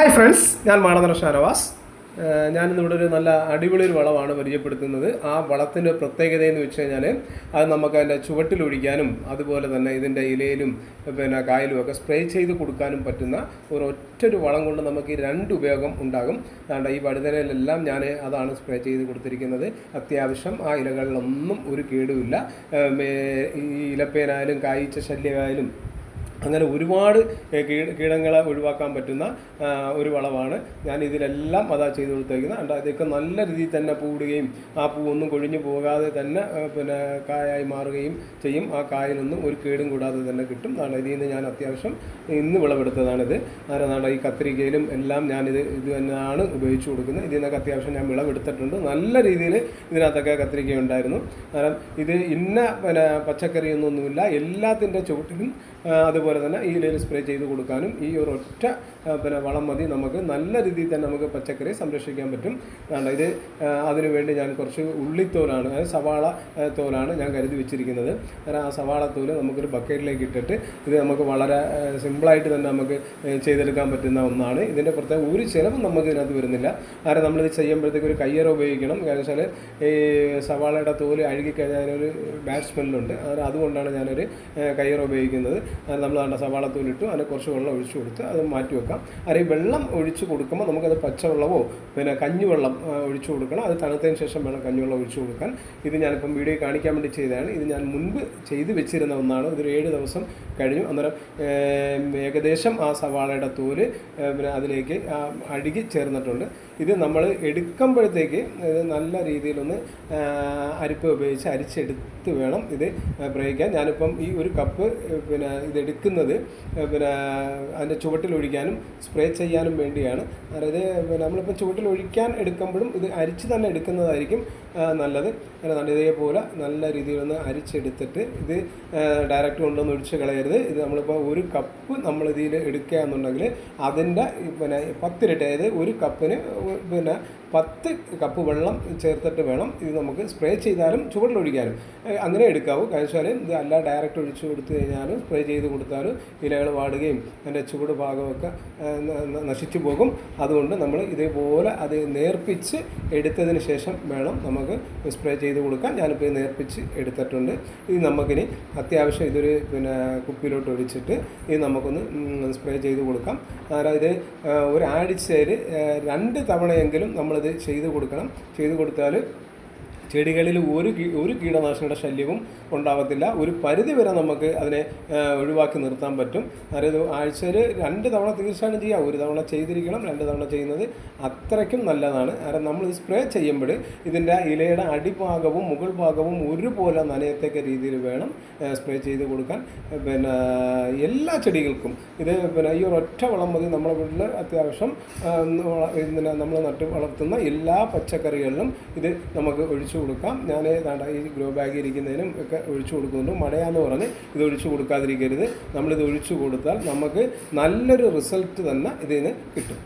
Hi friends ഞാൻ മാണനര ഷാനവാസ്. ഞാനിന്നിവിടെ ഒരു നല്ല അടിപൊളി ഒരു വളമാണ് പരിചയപ്പെടുത്തുന്നത്. ആ വളത്തിന്റെ പ്രത്യേകത എന്ന് വെച്ച് കഴിഞ്ഞാൽ അത് നമുക്ക് അതിന്റെ ചുവട്ടിലൊഴിക്കാനും അതുപോലെ തന്നെ ഇതിന്റെ ഇലയിലും പിന്നെ കായലും ഒക്കെ സ്പ്രേ ചെയ്ത് കൊടുക്കാനും പറ്റുന്ന ഒരു ഒറ്റൊരു വളം കൊണ്ട് നമുക്ക് രണ്ട് ഉപയോഗം ഉണ്ടാകും. അതുകൊണ്ട് ഈ വഴുതനയിലെല്ലാം ഞാൻ അതാണ് സ്പ്രേ ചെയ്ത് കൊടുത്തിരിക്കുന്നത്. അത്യാവശ്യം ആ ഇലകളിലൊന്നും ഒരു കേടുമില്ല. ഈ ഇലപ്പേനായാലും കായ്ച്ച ശല്യമായാലും അങ്ങനെ ഒരുപാട് കീട കീടങ്ങളെ ഒഴിവാക്കാൻ പറ്റുന്ന ഒരു വളമാണ് ഞാൻ ഇതിലെല്ലാം അതാ ചെയ്തു കൊടുത്തേക്കുന്നത് അണ്ട് അതൊക്കെ നല്ല രീതിയിൽ തന്നെ പൂടുകയും ആ പൂവൊന്നും കൊഴിഞ്ഞു പോകാതെ തന്നെ പിന്നെ കായായി മാറുകയും ചെയ്യും. ആ കായലൊന്നും ഒരു കേടും കൂടാതെ തന്നെ കിട്ടും. അതാണ് ഇതിൽ നിന്ന് ഞാൻ അത്യാവശ്യം ഇന്ന് വിളവെടുത്തതാണിത്. അതാണ് ഈ കത്തിരിക്കയിലും എല്ലാം ഞാനിത് ഇത് തന്നെയാണ് ഉപയോഗിച്ച് കൊടുക്കുന്നത്. ഇതിൽ നിന്നൊക്കെ അത്യാവശ്യം ഞാൻ വിളവെടുത്തിട്ടുണ്ട്. നല്ല രീതിയിൽ ഇതിനകത്തൊക്കെ കത്തിരിക്ക ഉണ്ടായിരുന്നു. കാരണം ഇത് ഇന്ന പിന്നെ പച്ചക്കറിയൊന്നുമില്ല. എല്ലാത്തിന്റെ ചുവട്ടിലും ആ, അതുപോലെ തന്നെ ഈ ഇലയിൽ സ്പ്രേ ചെയ്ത് കൊടുക്കാനും ഈ ഒരു ഒറ്റ പിന്നെ വളം മതി. നമുക്ക് നല്ല രീതിയിൽ തന്നെ നമുക്ക് പച്ചക്കറി സംരക്ഷിക്കാൻ പറ്റും. കാരണം ഇത് അതിനുവേണ്ടി വേണ്ടി ഞാൻ കുറച്ച് ഉള്ളിത്തോലാണ് അതായത് സവാള തോലാണ് ഞാൻ കരുതി വെച്ചിരിക്കുന്നത്. കാരണം ആ സവാള തോൽ നമുക്കൊരു ബക്കറ്റിലേക്ക് ഇട്ടിട്ട് ഇത് നമുക്ക് വളരെ സിമ്പിളായിട്ട് തന്നെ നമുക്ക് ചെയ്തെടുക്കാൻ പറ്റുന്ന ഒന്നാണ്. ഇതിന്റെ പ്രത്യേക ഒരു ചിലവും നമുക്ക് ഇതിനകത്ത് വരുന്നില്ല. കാരണം നമ്മളിത് ചെയ്യുമ്പോഴത്തേക്ക് ഒരു കയ്യറ ഉപയോഗിക്കണം. കാരണം വെച്ചാൽ ഈ സവാളയുടെ തോൽ അഴുകിക്കഴിഞ്ഞാൽ അതിനൊരു ബാഡ് സ്മെല്ലുണ്ട് അത് അതുകൊണ്ടാണ് ഞാനൊരു കയ്യറ ഉപയോഗിക്കുന്നത്. നമ്മൾ വേണ്ട സവാള തോലിട്ടു അതിന് കുറച്ച് വെള്ളം ഒഴിച്ചു കൊടുത്ത് അത് മാറ്റി വെക്കാം. അല്ലെങ്കിൽ വെള്ളം ഒഴിച്ചു കൊടുക്കുമ്പോൾ നമുക്കത് പച്ചവെള്ളമോ പിന്നെ കഞ്ഞിവെള്ളം വെള്ളം ഒഴിച്ചു കൊടുക്കണം. അത് തണുത്തതിന് ശേഷം വേണം കഞ്ഞിവെള്ളം ഒഴിച്ചു കൊടുക്കാൻ. ഇത് ഞാനിപ്പം വീഡിയോ കാണിക്കാൻ വേണ്ടി ചെയ്തതാണ്. ഇത് ഞാൻ മുൻപ് ചെയ്ത് വെച്ചിരുന്ന ഒന്നാണ്. ഇതൊരു ഏഴ് ദിവസം കഴിഞ്ഞു. അന്നേരം ഏകദേശം ആ സവാളയുടെ തോൽ പിന്നെ അതിലേക്ക് അഴുകി ചേർന്നിട്ടുണ്ട്. ഇത് നമ്മൾ എടുക്കുമ്പോഴത്തേക്ക് ഇത് നല്ല രീതിയിലൊന്ന് അരിപ്പ് ഉപയോഗിച്ച് അരിച്ചെടുത്ത് വേണം ഇത് പ്രയോഗിക്കാൻ. ഞാനിപ്പം ഈ ഒരു കപ്പ് പിന്നെ ഇത് എടുക്കുന്നത് ഏ, പിന്നെ അതിന്റെ ചുവട്ടിൽ ഒഴിക്കാനും സ്പ്രേ ചെയ്യാനും വേണ്ടിയാണ്. അതായത് നമ്മളിപ്പോൾ ചുവട്ടിൽ ഒഴിക്കാൻ എടുക്കുമ്പോഴും ഇത് അരിച്ച് തന്നെ എടുക്കുന്നതായിരിക്കും നല്ലത്. നല്ല ഇതേപോലെ നല്ല രീതിയിലൊന്ന് അരിച്ചെടുത്തിട്ട് ഇത് ഡയറക്റ്റ് കൊണ്ടൊന്ന് ഒഴിച്ച് കളയരുത്. ഇത് നമ്മളിപ്പോൾ ഒരു കപ്പ് നമ്മൾ എടുക്കുക എന്നുണ്ടെങ്കിൽ അതിന്റെ പിന്നെ പത്തിരട്ടി അതായത് ഒരു കപ്പിന് പിന്നെ പത്ത് കപ്പ് വെള്ളം ചേർത്തിട്ട് വേണം ഇത് നമുക്ക് സ്പ്രേ ചെയ്താലും ചുവട്ടിലൊഴിക്കാനും അങ്ങനെ എടുക്കാവൂ. കാരണം വെച്ചാൽ ഇത് അല്ല ഡയറക്റ്റ് ഒഴിച്ച് കൊടുത്തു കഴിഞ്ഞാലും സ്പ്രേ ചെയ്ത് കൊടുത്താലും ഇലകൾ വാടുകയും അതിന്റെ ചൂട് ഭാഗമൊക്കെ നശിച്ചു പോകും. അതുകൊണ്ട് നമ്മൾ ഇതേപോലെ അത് നേർപ്പിച്ച് എടുത്തതിന് ശേഷം വേണം നമുക്ക് സ്പ്രേ ചെയ്ത് കൊടുക്കാൻ. ഞാനിപ്പോൾ ഇത് നേർപ്പിച്ച് എടുത്തിട്ടുണ്ട്. ഇത് നമുക്കിനി അത്യാവശ്യം ഇതൊരു പിന്നെ കുപ്പിയിലോട്ട് ഒഴിച്ചിട്ട് ഇത് നമുക്കൊന്ന് സ്പ്രേ ചെയ്ത് കൊടുക്കാം. അതായത് ഒരാഴ്ചയിൽ രണ്ട് തവണയെങ്കിലും നമ്മളിത് ചെയ്ത് കൊടുക്കണം. ചെയ്ത് കൊടുത്താൽ ചെടികളിൽ ഒരു ഒരു കീടനാശിനിയുടെ ശല്യവും ഉണ്ടാകത്തില്ല ഒരു പരിധി വരെ നമുക്ക് അതിനെ ഒഴിവാക്കി നിർത്താൻ പറ്റും. അതായത് ആഴ്ചയിൽ രണ്ട് തവണ തീർച്ചയായിട്ടും ചെയ്യാം ഒരു തവണ ചെയ്തിരിക്കണം രണ്ട് തവണ ചെയ്യുന്നത് അത്രയ്ക്കും നല്ലതാണ്. കാരണം നമ്മൾ സ്പ്രേ ചെയ്യുമ്പോൾ ഇതിന്റെ ഇലയുടെ അടിഭാഗവും മുകൾ ഭാഗവും ഒരുപോലെ നനയത്തക്ക രീതിയിൽ വേണം സ്പ്രേ ചെയ്ത് കൊടുക്കാൻ. പിന്നെ എല്ലാ ചെടികൾക്കും ഇത് പിന്നെ ഈ ഒരൊറ്റ വളം മതി. നമ്മുടെ വീട്ടിൽ അത്യാവശ്യം നമ്മൾ നട്ട് വളർത്തുന്ന എല്ലാ പച്ചക്കറികളിലും ഇത് നമുക്ക് ഒഴിച്ചു കൊടുക്കാം. ഞാൻ ദാണ്ട ഈ ഗ്രോ ബാഗ് ഇരിക്കുന്നതിനും ഒക്കെ ഒഴിച്ചു കൊടുക്കുന്നുണ്ട്. മടയാന്ന് പറഞ്ഞ് ഇത് ഒഴിച്ചു കൊടുക്കാതിരിക്കരുത്. നമ്മളിത് ഒഴിച്ചു കൊടുത്താൽ നമുക്ക് നല്ലൊരു റിസൾട്ട് തന്നെ ഇതിന് കിട്ടും.